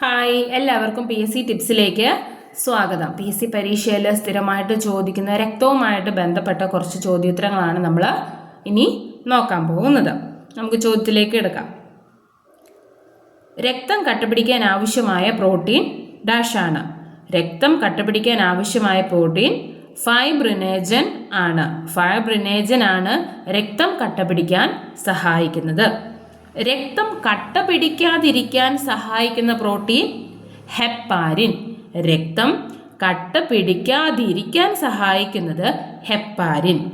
Hi എല്ലാവർക്കും P S C ടിപ്സിലേക്ക് സ്വാഗതം. P S C പരീക്ഷയിൽ സ്ഥിരമായിട്ട് ചോദിക്കുന്ന രക്തവുമായിട്ട് ബന്ധപ്പെട്ട കുറച്ച് ചോദ്യോത്തരങ്ങളാണ് നമ്മൾ ഇനി നോക്കാൻ പോകുന്നത്. നമുക്ക് ചോദ്യത്തിലേക്ക് എടുക്കാം. രക്തം കട്ടപിടിക്കാൻ ആവശ്യമായ പ്രോട്ടീൻ ഡാഷ് ആണ്. രക്തം കട്ടപിടിക്കാൻ ആവശ്യമായ പ്രോട്ടീൻ ഫൈബ്രിനേജൻ ആണ്. ഫൈബ്രിനേജൻ ആണ് രക്തം കട്ടപിടിക്കാൻ സഹായിക്കുന്നത്. രക്തം കട്ട പിടിക്കാതിരിക്കാൻ സഹായിക്കുന്ന പ്രോട്ടീൻ ഹെപ്പാരിൻ. രക്തം കട്ട പിടിക്കാതിരിക്കാൻ സഹായിക്കുന്നത് ഹെപ്പാരിൻ.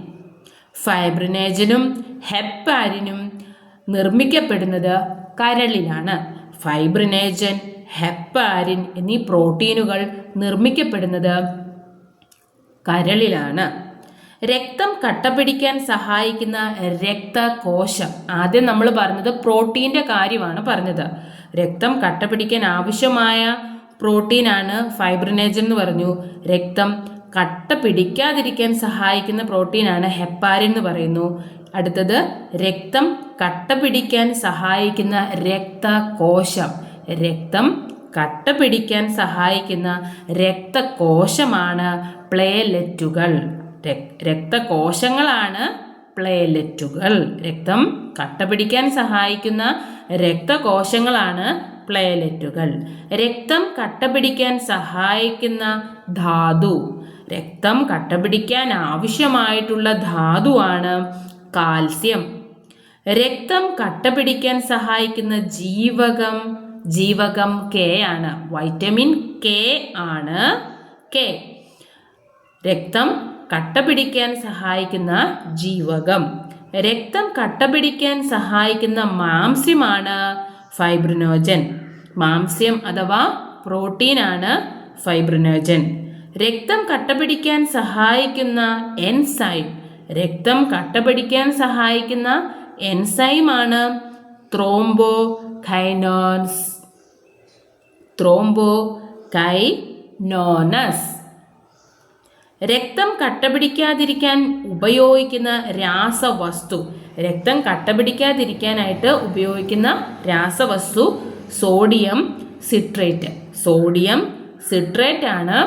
ഫൈബ്രിനേജനും ഹെപ്പാരിനും നിർമ്മിക്കപ്പെടുന്നത് കരളിലാണ്. ഫൈബ്രിനേജൻ ഹെപ്പാരിൻ എന്നീ പ്രോട്ടീനുകൾ നിർമ്മിക്കപ്പെടുന്നത് കരളിലാണ്. രക്തം കട്ട പിടിക്കാൻ സഹായിക്കുന്ന രക്തകോശം. ആദ്യം നമ്മൾ പറഞ്ഞത് പ്രോട്ടീന്റെ കാര്യമാണ് പറഞ്ഞത്. രക്തം കട്ട പിടിക്കാൻ ആവശ്യമായ പ്രോട്ടീനാണ് ഫൈബ്രിനേജൻ എന്ന് പറഞ്ഞു. രക്തം കട്ട പിടിക്കാതിരിക്കാൻ സഹായിക്കുന്ന പ്രോട്ടീനാണ് ഹെപ്പാരിൻ എന്ന് പറയുന്നു. അടുത്തത് രക്തം കട്ട പിടിക്കാൻ സഹായിക്കുന്ന രക്തകോശം. രക്തം കട്ട പിടിക്കാൻ സഹായിക്കുന്ന രക്തകോശമാണ് പ്ലേലെറ്റുകൾ. രക്തകോശങ്ങളാണ് പ്ലേലറ്റുകൾ. രക്തം കട്ട പിടിക്കാൻ സഹായിക്കുന്ന രക്തകോശങ്ങളാണ് പ്ലേലറ്റുകൾ. രക്തം കട്ട പിടിക്കാൻ സഹായിക്കുന്ന ധാതു. രക്തം കട്ട പിടിക്കാൻ ആവശ്യമായിട്ടുള്ള ധാതുവാണ് കാൽസ്യം. രക്തം കട്ട പിടിക്കാൻ സഹായിക്കുന്ന ജീവകം ജീവകം കെ ആണ്. വൈറ്റമിൻ കെ ആണ് കെ. രക്തം കട്ട പിടിക്കാൻ സഹായിക്കുന്ന ജീവകം. രക്തം കട്ട പിടിക്കാൻ സഹായിക്കുന്ന മാംസ്യമാണ് ഫൈബ്രിനോജൻ. മാംസ്യം അഥവാ പ്രോട്ടീനാണ് ഫൈബ്രിനോജൻ. രക്തം കട്ടപിടിക്കാൻ സഹായിക്കുന്ന എൻസൈം. രക്തം കട്ടപിടിക്കാൻ സഹായിക്കുന്ന എൻസൈമാണ് ത്രോംബോ ഖൈനോൻസ് ത്രോംബോ കൈനോനസ് രക്തം കട്ടപിടിക്കാതിരിക്കാൻ ഉപയോഗിക്കുന്ന രാസവസ്തു. രക്തം കട്ടപിടിക്കാതിരിക്കാനായിട്ട് ഉപയോഗിക്കുന്ന രാസവസ്തു സോഡിയം സിട്രേറ്റ്. സോഡിയം സിട്രേറ്റ് ആണ്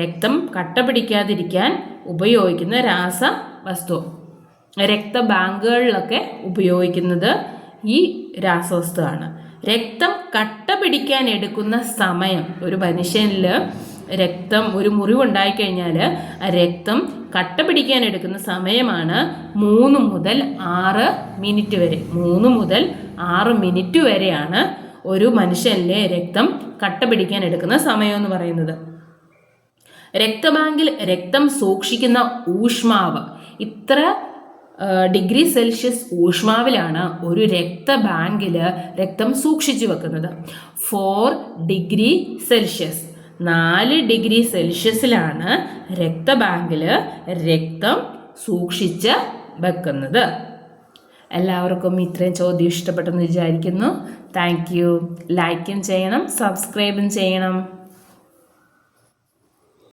രക്തം കട്ടപിടിക്കാതിരിക്കാൻ ഉപയോഗിക്കുന്ന രാസവസ്തു. രക്തബാങ്കുകളിലൊക്കെ ഉപയോഗിക്കുന്നത് ഈ രാസവസ്തുവാണ്. രക്തം കട്ട പിടിക്കാൻ എടുക്കുന്ന സമയം. ഒരു മനുഷ്യനിൽ രക്തം ഒരു മുറിവുണ്ടായിക്കഴിഞ്ഞാൽ ആ രക്തം കട്ട പിടിക്കാൻ എടുക്കുന്ന സമയമാണ് മൂന്ന് മുതൽ ആറ് മിനിറ്റ് വരെ. മൂന്ന് മുതൽ ആറ് മിനിറ്റ് വരെയാണ് ഒരു മനുഷ്യനിലെ രക്തം കട്ട പിടിക്കാൻ എടുക്കുന്ന സമയം എന്ന് പറയുന്നത്. രക്തബാങ്കിൽ രക്തം സൂക്ഷിക്കുന്ന ഊഷ്മാവ്. ഇത്ര ഡിഗ്രി സെൽഷ്യസ് ഊഷ്മാവിലാണ് ഒരു രക്തബാങ്കിൽ രക്തം സൂക്ഷിച്ചു വെക്കുന്നത്. Four degree Celsius. നാല് ഡിഗ്രി സെൽഷ്യസിലാണ് രക്തബാങ്കിൽ രക്തം സൂക്ഷിച്ച് വെക്കുന്നത്. എല്ലാവർക്കും ഇത്രയും ചോദ്യം ഇഷ്ടപ്പെട്ടെന്ന് വിചാരിക്കുന്നു. Thank you. ലൈക്കും ചെയ്യണം സബ്സ്ക്രൈബും ചെയ്യണം.